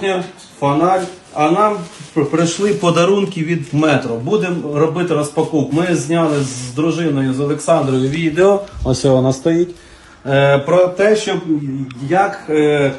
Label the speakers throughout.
Speaker 1: кухня, фонарь. А нам прийшли подарунки від метро. Будемо робити розпаковку. Ми зняли з дружиною з Олександрою відео. Ось вона стоїть. Е, про те, що як. Е,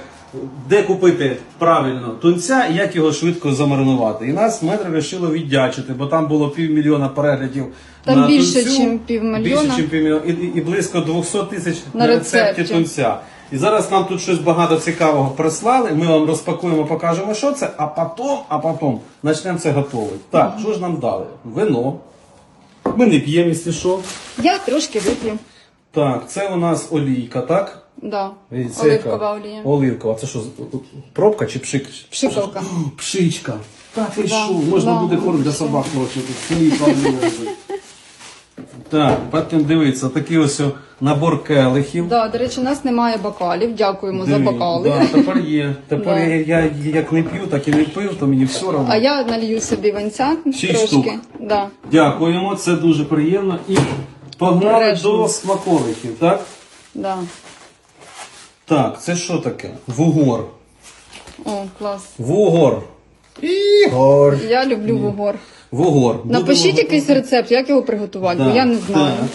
Speaker 1: де купити правильно тунця і як його швидко замаринувати. І нас метро вирішило віддячити, бо там було півмільйона переглядів.
Speaker 2: Там
Speaker 1: на
Speaker 2: більше,
Speaker 1: тунцю,
Speaker 2: чим півмільйона.
Speaker 1: Більше, чим півмільйона. І, і, близько 200 тисяч
Speaker 2: На рецепті.
Speaker 1: тунця. І зараз нам тут щось багато цікавого прислали. Ми вам розпакуємо, покажемо, що це, а потім, а потім почнемо це готувати. Так, що ж нам дали? Вино. Ми не п'ємо, якщо що.
Speaker 2: Я трошки вип'ю.
Speaker 1: Так, це у нас олійка, так?
Speaker 2: Да.
Speaker 1: І це
Speaker 2: Оливкова
Speaker 1: яка?
Speaker 2: олія.
Speaker 1: Оливкова. Це що, пробка чи пшик?
Speaker 2: Пшикалка.
Speaker 1: Пшичка. Так і
Speaker 2: Да,
Speaker 1: що? Можна
Speaker 2: да,
Speaker 1: буде корм для собак тут свої плани робити. Так, потім дивіться, такий ось о набор келихів.
Speaker 2: Да, до речі, у нас немає бокалів. Дякуємо за бокали.
Speaker 1: Да, тепер є. Тепер
Speaker 2: Да.
Speaker 1: я, я як не п'ю, так і не пив, то мені все одно.
Speaker 2: А я налью собі ванця
Speaker 1: Шість
Speaker 2: трошки.
Speaker 1: штук.
Speaker 2: Да.
Speaker 1: Дякуємо, це дуже приємно. І погнали
Speaker 2: Обережно.
Speaker 1: до смаколиків, так?
Speaker 2: Да.
Speaker 1: Так, це що таке? Вугор.
Speaker 2: О, клас.
Speaker 1: Вугор. Ігор.
Speaker 2: Я люблю вугор.
Speaker 1: Вугор.
Speaker 2: Напишіть
Speaker 1: Будемо
Speaker 2: якийсь рецепт, як його приготувати, бо я не знаю.
Speaker 1: так.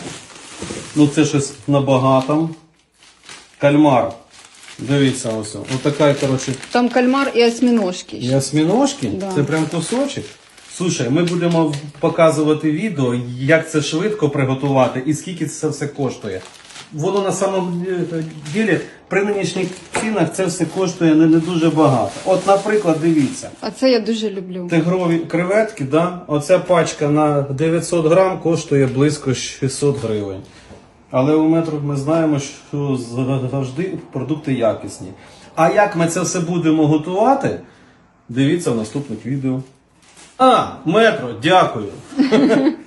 Speaker 1: Ну це щось набагато. Кальмар. Дивіться ось. Отака, коротше,
Speaker 2: Там кальмар і осьміножки.
Speaker 1: і осьміножки.
Speaker 2: Да.
Speaker 1: Це прям кусочок. Слушай, ми будемо показувати відео, як це швидко приготувати і скільки це все коштує. Воно на самом е, ділі при нинішніх цінах це все коштує не, не дуже багато. От, наприклад, дивіться.
Speaker 2: А це я дуже люблю.
Speaker 1: Тигрові креветки, да? оця пачка на 900 грам коштує близько 600 гривень. Але у метро ми знаємо, що завжди продукти якісні. А як ми це все будемо готувати? Дивіться в наступних відео. А, метро, дякую.